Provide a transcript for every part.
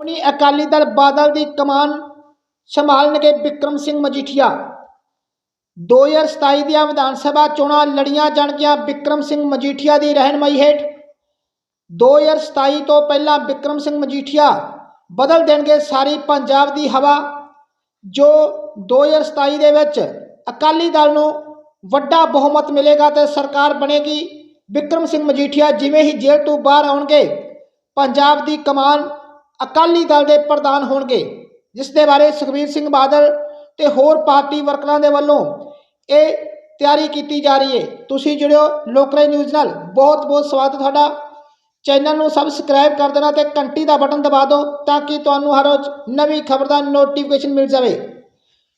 ਸ਼੍ਰੋਮਣੀ ਅਕਾਲੀ ਦਲ ਬਾਦਲ ਦੀ ਕਮਾਨ ਸੰਭਾਲਣਗੇ ਵਿਕਰਮ ਸਿੰਘ ਮਜੀਠੀਆ। 2027 ਦੀਆਂ ਵਿਧਾਨ ਸਭਾ ਚੋਣਾਂ ਲੜੀਆਂ ਜਾਣਗੀਆਂ ਵਿਕਰਮ ਸਿੰਘ ਮਜੀਠੀਆ ਦੀ ਰਹਿਨਮਾਈ ਹੇਠ। 2027 ਤੋਂ ਪਹਿਲਾਂ ਵਿਕਰਮ ਸਿੰਘ ਮਜੀਠੀਆ ਬਦਲ ਦੇਣਗੇ ਸਾਰੀ ਪੰਜਾਬ ਦੀ ਹਵਾ, ਜੋ 2027 ਦੇ ਵਿੱਚ ਅਕਾਲੀ ਦਲ ਨੂੰ ਵੱਡਾ ਬਹੁਮਤ ਮਿਲੇਗਾ ਤੇ ਸਰਕਾਰ ਬਣੇਗੀ। ਵਿਕਰਮ ਸਿੰਘ ਮਜੀਠੀਆ ਜਿਵੇਂ ਹੀ ਜੇਲ੍ਹ ਤੋਂ ਬਾਹਰ ਆਉਣਗੇ, ਪੰਜਾਬ ਦੀ ਕਮਾਨ ਅਕਾਲੀ ਦਲ ਦੇ ਪ੍ਰਧਾਨ ਹੋਣਗੇ, ਜਿਸ ਦੇ ਬਾਰੇ ਸੁਖਬੀਰ ਸਿੰਘ ਬਾਦਲ ਤੇ ਹੋਰ ਪਾਰਟੀ ਵਰਕਰਾਂ ਦੇ ਵੱਲੋਂ ਇਹ ਤਿਆਰੀ ਕੀਤੀ ਜਾ ਰਹੀ ਹੈ। ਤੁਸੀਂ ਜੁੜਿਓ ਲੋਕਰਾਈ ਨਿਊਜ਼ ਨਾਲ। ਬਹੁਤ ਬਹੁਤ ਸਵਾਗਤ ਤੁਹਾਡਾ। ਚੈਨਲ ਨੂੰ ਸਬਸਕ੍ਰਾਈਬ ਕਰ ਦੇਣਾ ਤੇ ਘੰਟੀ ਦਾ ਬਟਨ ਦਬਾ ਦਿਓ ਤਾਂ ਕਿ ਤੁਹਾਨੂੰ ਹਰ ਰੋਜ਼ ਨਵੀਂ ਖਬਰ ਦਾ ਨੋਟੀਫਿਕੇਸ਼ਨ ਮਿਲ ਜਾਵੇ।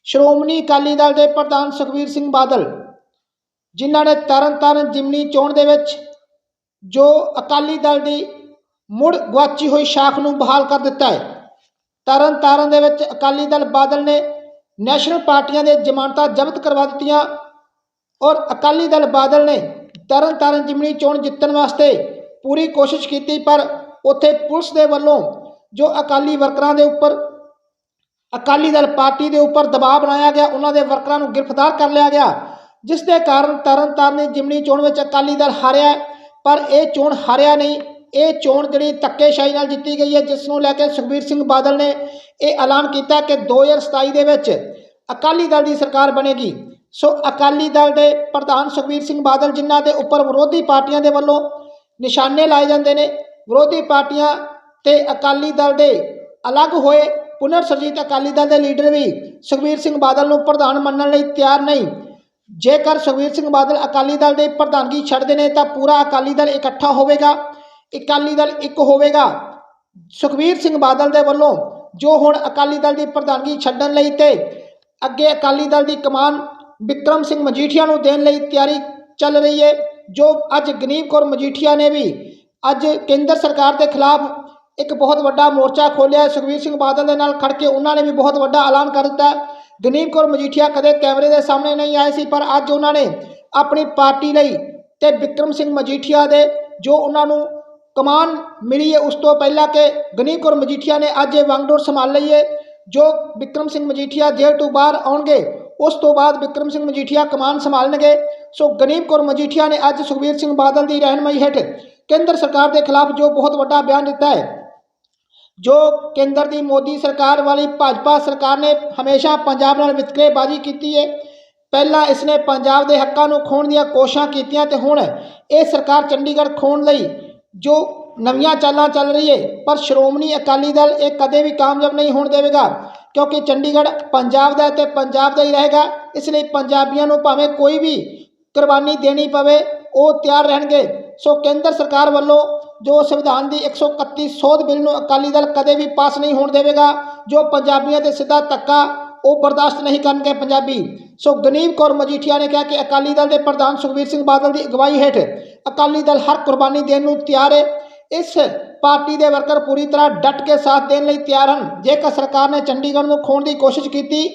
ਸ਼੍ਰੋਮਣੀ ਅਕਾਲੀ ਦਲ ਦੇ ਪ੍ਰਧਾਨ ਸੁਖਬੀਰ ਸਿੰਘ ਬਾਦਲ, ਜਿਨ੍ਹਾਂ ਨੇ ਤਰਨਤਾਰਨ ਜਿਮਨੀ ਚੋਣ ਦੇ ਵਿੱਚ ਜੋ ਅਕਾਲੀ ਦਲ ਦੀ ਮੁੜ ਗੁਆਚੀ ਹੋਈ ਸ਼ਾਖ ਨੂੰ ਬਹਾਲ ਕਰ ਦਿੱਤਾ ਹੈ। ਤਰਨ ਤਾਰਨ ਦੇ ਵਿੱਚ ਅਕਾਲੀ ਦਲ ਬਾਦਲ ਨੇ ਨੈਸ਼ਨਲ ਪਾਰਟੀਆਂ ਦੇ ਜ਼ਮਾਨਤਾਂ ਜ਼ਬਤ ਕਰਵਾ ਦਿੱਤੀਆਂ ਔਰ ਅਕਾਲੀ ਦਲ ਬਾਦਲ ਨੇ ਤਰਨ ਤਾਰਨ ਜਿਮਨੀ ਚੋਣ ਜਿੱਤਣ ਵਾਸਤੇ ਪੂਰੀ ਕੋਸ਼ਿਸ਼ ਕੀਤੀ, ਪਰ ਉੱਥੇ ਪੁਲਿਸ ਦੇ ਵੱਲੋਂ ਜੋ ਅਕਾਲੀ ਵਰਕਰਾਂ ਦੇ ਉੱਪਰ, ਅਕਾਲੀ ਦਲ ਪਾਰਟੀ ਦੇ ਉੱਪਰ ਦਬਾਅ ਬਣਾਇਆ ਗਿਆ, ਉਹਨਾਂ ਦੇ ਵਰਕਰਾਂ ਨੂੰ ਗ੍ਰਿਫਤਾਰ ਕਰ ਲਿਆ ਗਿਆ, ਜਿਸ ਦੇ ਕਾਰਨ ਤਰਨਤਾਰਨ ਦੀ ਜਿਮਨੀ ਚੋਣ ਵਿੱਚ ਅਕਾਲੀ ਦਲ ਹਾਰਿਆ ਪਰ ਇਹ ਚੋਣ ਹਾਰਿਆ ਨਹੀਂ। ਇਹ ਚੋਣ ਜਿਹੜੀ ਧੱਕੇਸ਼ਾਹੀ ਨਾਲ ਜਿੱਤੀ ਗਈ ਹੈ, ਜਿਸ ਨੂੰ ਲੈ ਕੇ ਸੁਖਬੀਰ ਸਿੰਘ ਬਾਦਲ ਨੇ ਇਹ ਐਲਾਨ ਕੀਤਾ ਕਿ 2027 ਦੇ ਵਿੱਚ ਅਕਾਲੀ ਦਲ ਦੀ ਸਰਕਾਰ ਬਣੇਗੀ। ਸੋ ਅਕਾਲੀ ਦਲ ਦੇ ਪ੍ਰਧਾਨ ਸੁਖਬੀਰ ਸਿੰਘ ਬਾਦਲ ਜਿਨ੍ਹਾਂ ਦੇ ਉੱਪਰ ਵਿਰੋਧੀ ਪਾਰਟੀਆਂ ਦੇ ਵੱਲੋਂ ਨਿਸ਼ਾਨੇ ਲਾਏ ਜਾਂਦੇ ਨੇ, ਵਿਰੋਧੀ ਪਾਰਟੀਆਂ ਤੇ ਅਕਾਲੀ ਦਲ ਦੇ ਅਲੱਗ ਹੋਏ ਪੁਨਰ ਸਰਜੀਤ ਅਕਾਲੀ ਦਲ ਦੇ ਲੀਡਰ ਵੀ ਸੁਖਬੀਰ ਸਿੰਘ ਬਾਦਲ ਨੂੰ ਪ੍ਰਧਾਨ ਮੰਨਣ ਲਈ ਤਿਆਰ ਨਹੀਂ। ਜੇਕਰ ਸੁਖਬੀਰ ਸਿੰਘ ਬਾਦਲ ਅਕਾਲੀ ਦਲ ਦੇ ਪ੍ਰਧਾਨਗੀ ਛੱਡਦੇ ਨੇ, ਤਾਂ ਪੂਰਾ ਅਕਾਲੀ ਦਲ ਇਕੱਠਾ ਹੋਵੇਗਾ। ਅਕਾਲੀ ਦਲ ਇੱਕ ਹੋਵੇਗਾ। ਸੁਖਬੀਰ ਸਿੰਘ ਬਾਦਲ ਦੇ ਵੱਲੋਂ ਜੋ ਹੁਣ ਅਕਾਲੀ ਦਲ ਦੀ ਪ੍ਰਧਾਨਗੀ ਛੱਡਣ ਲਈ ਤੇ ਅੱਗੇ ਅਕਾਲੀ ਦਲ ਦੀ ਕਮਾਨ ਵਿਕਰਮ ਸਿੰਘ ਮਜੀਠੀਆ ਨੂੰ ਦੇਣ ਲਈ ਤਿਆਰੀ ਚੱਲ ਰਹੀ ਹੈ ਜੋ ਅੱਜ ਗਨੀਬ ਕੌਰ ਮਜੀਠੀਆ ਨੇ ਵੀ ਅੱਜ ਕੇਂਦਰ ਸਰਕਾਰ ਦੇ ਖਿਲਾਫ ਇੱਕ ਬਹੁਤ ਵੱਡਾ ਮੋਰਚਾ ਖੋਲ੍ਹਿਆ ਹੈ। ਸੁਖਬੀਰ ਸਿੰਘ ਬਾਦਲ ਦੇ ਨਾਲ ਖੜ ਕੇ ਉਹਨਾਂ ਨੇ ਵੀ ਬਹੁਤ ਵੱਡਾ ਐਲਾਨ ਕਰ ਦਿੱਤਾ ਗਨੀਬ ਕੌਰ ਮਜੀਠੀਆ ਕਦੇ ਕੈਮਰੇ ਦੇ ਸਾਹਮਣੇ ਨਹੀਂ ਆਏ ਸੀ, ਪਰ ਅੱਜ ਉਹਨਾਂ ਨੇ ਆਪਣੀ ਪਾਰਟੀ ਲਈ ਤੇ ਵਿਕਰਮ ਸਿੰਘ ਮਜੀਠੀਆ ਦੇ ਜੋ ਉਹਨਾਂ ਨੂੰ ਕਮਾਨ ਮਿਲੀ ਹੈ ਉਸ ਤੋਂ ਪਹਿਲਾਂ ਕਿ ਗਨੀਵ ਕੌਰ ਮਜੀਠੀਆ ਨੇ ਅੱਜ ਇਹ ਵਾਂਗਡੋਰ ਸੰਭਾਲ ਲਈ ਹੈ। ਜੋ ਵਿਕਰਮ ਸਿੰਘ ਮਜੀਠੀਆ ਜੇਲ੍ਹ ਤੋਂ ਬਾਹਰ ਆਉਣਗੇ, ਉਸ ਤੋਂ ਬਾਅਦ ਵਿਕਰਮ ਸਿੰਘ ਮਜੀਠੀਆ ਕਮਾਨ ਸੰਭਾਲਣਗੇ। ਸੋ ਗਨੀਬ ਕੌਰ ਮਜੀਠੀਆ ਨੇ ਅੱਜ ਸੁਖਬੀਰ ਸਿੰਘ ਬਾਦਲ ਦੀ ਰਹਿਨਮਾਈ ਹੇਠ ਕੇਂਦਰ ਸਰਕਾਰ ਦੇ ਖਿਲਾਫ ਜੋ ਬਹੁਤ ਵੱਡਾ ਬਿਆਨ ਦਿੱਤਾ ਹੈ, ਜੋ ਕੇਂਦਰ ਦੀ ਮੋਦੀ ਸਰਕਾਰ ਵਾਲੀ ਭਾਜਪਾ ਸਰਕਾਰ ਨੇ ਹਮੇਸ਼ਾ ਪੰਜਾਬ ਨਾਲ ਵਿਤਕਰੇਬਾਜ਼ੀ ਕੀਤੀ ਹੈ। ਪਹਿਲਾਂ ਇਸਨੇ ਪੰਜਾਬ ਦੇ ਹੱਕਾਂ ਨੂੰ ਖੋਣ ਦੀਆਂ ਕੋਸ਼ਿਸ਼ਾਂ ਕੀਤੀਆਂ ਤੇ ਹੁਣ ਇਹ ਸਰਕਾਰ ਚੰਡੀਗੜ੍ਹ ਖੋਣ ਲਈ ਜੋ ਨਵੀਆਂ ਚਾਲਾਂ ਚੱਲ ਰਹੀ ਹੈ ਪਰ ਸ਼੍ਰੋਮਣੀ ਅਕਾਲੀ ਦਲ ਇਹ ਕਦੇ ਵੀ ਕਾਮਯਾਬ ਨਹੀਂ ਹੋਣ ਦੇਵੇਗਾ, ਕਿਉਂਕਿ ਚੰਡੀਗੜ੍ਹ ਪੰਜਾਬ ਦਾ ਹੈ ਤੇ ਪੰਜਾਬ ਦਾ ਹੀ ਰਹੇਗਾ, ਇਸ ਲਈ ਪੰਜਾਬੀਆਂ ਨੂੰ ਭਾਵੇਂ ਕੋਈ ਵੀ ਕੁਰਬਾਨੀ ਦੇਣੀ ਪਵੇ, ਉਹ ਤਿਆਰ ਰਹਿਣਗੇ। ਸੋ ਕੇਂਦਰ ਸਰਕਾਰ ਵੱਲੋਂ ਜੋ ਸੰਵਿਧਾਨ ਦੀ 131 ਸੋਧ ਬਿੱਲ ਨੂੰ ਅਕਾਲੀ ਦਲ ਕਦੇ ਵੀ ਪਾਸ ਨਹੀਂ ਹੋਣ ਦੇਵੇਗਾ, ਜੋ ਪੰਜਾਬੀਆਂ ਤੇ ਸਿੱਧਾ ਧੱਕਾ, ਉਹ ਬਰਦਾਸ਼ਤ ਨਹੀਂ ਕਰਨਗੇ ਪੰਜਾਬੀ। ਸੋ ਗਨੀਵ ਕੌਰ ਮਜੀਠੀਆ ਨੇ ਕਿਹਾ ਕਿ ਅਕਾਲੀ ਦਲ ਦੇ ਪ੍ਰਧਾਨ ਸੁਖਬੀਰ ਸਿੰਘ ਬਾਦਲ ਦੀ ਅਗਵਾਈ ਹੇਠ ਅਕਾਲੀ ਦਲ ਹਰ ਕੁਰਬਾਨੀ ਦੇਣ ਨੂੰ ਤਿਆਰ ਹੈ। ਇਸ ਪਾਰਟੀ ਦੇ ਵਰਕਰ ਪੂਰੀ ਤਰ੍ਹਾਂ ਡਟ ਕੇ ਸਾਥ ਦੇਣ ਲਈ ਤਿਆਰ ਹਨ। ਜੇਕਰ ਸਰਕਾਰ ਨੇ ਚੰਡੀਗੜ੍ਹ ਨੂੰ ਖੋਣ ਦੀ ਕੋਸ਼ਿਸ਼ ਕੀਤੀ,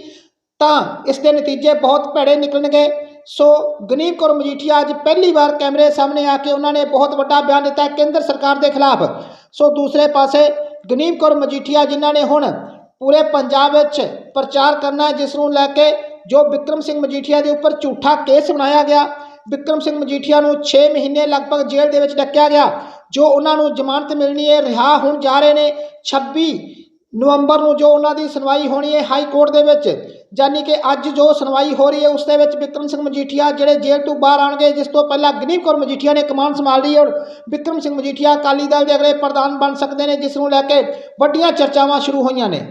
ਤਾਂ ਇਸ ਦੇ ਨਤੀਜੇ ਬਹੁਤ ਭੈੜੇ ਨਿਕਲਣਗੇ। ਸੋ ਗਨੀਵ ਕੌਰ ਮਜੀਠੀਆ ਅੱਜ ਪਹਿਲੀ ਵਾਰ ਕੈਮਰੇ ਸਾਹਮਣੇ ਆ ਕੇ ਉਹਨਾਂ ਨੇ ਬਹੁਤ ਵੱਡਾ ਬਿਆਨ ਦਿੱਤਾ ਕੇਂਦਰ ਸਰਕਾਰ ਦੇ ਖਿਲਾਫ। ਸੋ ਦੂਸਰੇ ਪਾਸੇ ਗਨੀਵ ਕੌਰ ਮਜੀਠੀਆ ਜਿਨ੍ਹਾਂ ਨੇ ਹੁਣ ਪੂਰੇ ਪੰਜਾਬ ਵਿੱਚ ਪ੍ਰਚਾਰ ਕਰਨਾ ਜਿਸ ਨੂੰ ਲੈ ਕੇ ਜੋ ਵਿਕਰਮ ਸਿੰਘ ਮਜੀਠੀਆ ਦੇ ਉੱਪਰ ਝੂਠਾ ਕੇਸ ਬਣਾਇਆ ਗਿਆ ਵਿਕਰਮ ਸਿੰਘ ਮਜੀਠੀਆ ਨੂੰ 6 ਮਹੀਨੇ ਲਗਭਗ ਜੇਲ੍ਹ ਦੇ ਵਿੱਚ ਡੱਕਿਆ ਗਿਆ, ਜੋ ਉਹਨਾਂ ਨੂੰ ਜ਼ਮਾਨਤ ਮਿਲਣੀ ਹੈ। ਰਿਹਾ ਹੋਣ ਜਾ ਰਹੇ ਨੇ 26 ਨਵੰਬਰ ਨੂੰ ਜੋ ਉਹਨਾਂ ਦੀ ਸੁਣਵਾਈ ਹੋਣੀ ਹੈ ਹਾਈ ਕੋਰਟ ਦੇ ਵਿੱਚ, ਯਾਨੀ ਕਿ ਅੱਜ ਜੋ ਸੁਣਵਾਈ ਹੋ ਰਹੀ ਹੈ ਉਸ ਦੇ ਵਿੱਚ ਵਿਕਰਮ ਸਿੰਘ ਮਜੀਠੀਆ ਜਿਹੜੇ ਜੇਲ੍ਹ ਤੋਂ ਬਾਹਰ ਆਣਗੇ ਜਿਸ ਤੋਂ ਪਹਿਲਾਂ ਗਨੀਪ ਕੌਰ ਮਜੀਠੀਆ ਨੇ ਕਮਾਨ ਸੰਭਾਲ ਲਈ ਔਰ ਵਿਕਰਮ ਸਿੰਘ ਮਜੀਠੀਆ ਅਕਾਲੀ ਦਲ ਦੇ ਅਗਲੇ ਪ੍ਰਧਾਨ ਬਣ ਸਕਦੇ ਨੇ, ਜਿਸ ਨੂੰ ਲੈ ਕੇ ਵੱਡੀਆਂ ਚਰਚਾਵਾਂ ਸ਼ੁਰੂ ਹੋਈਆਂ ਨੇ।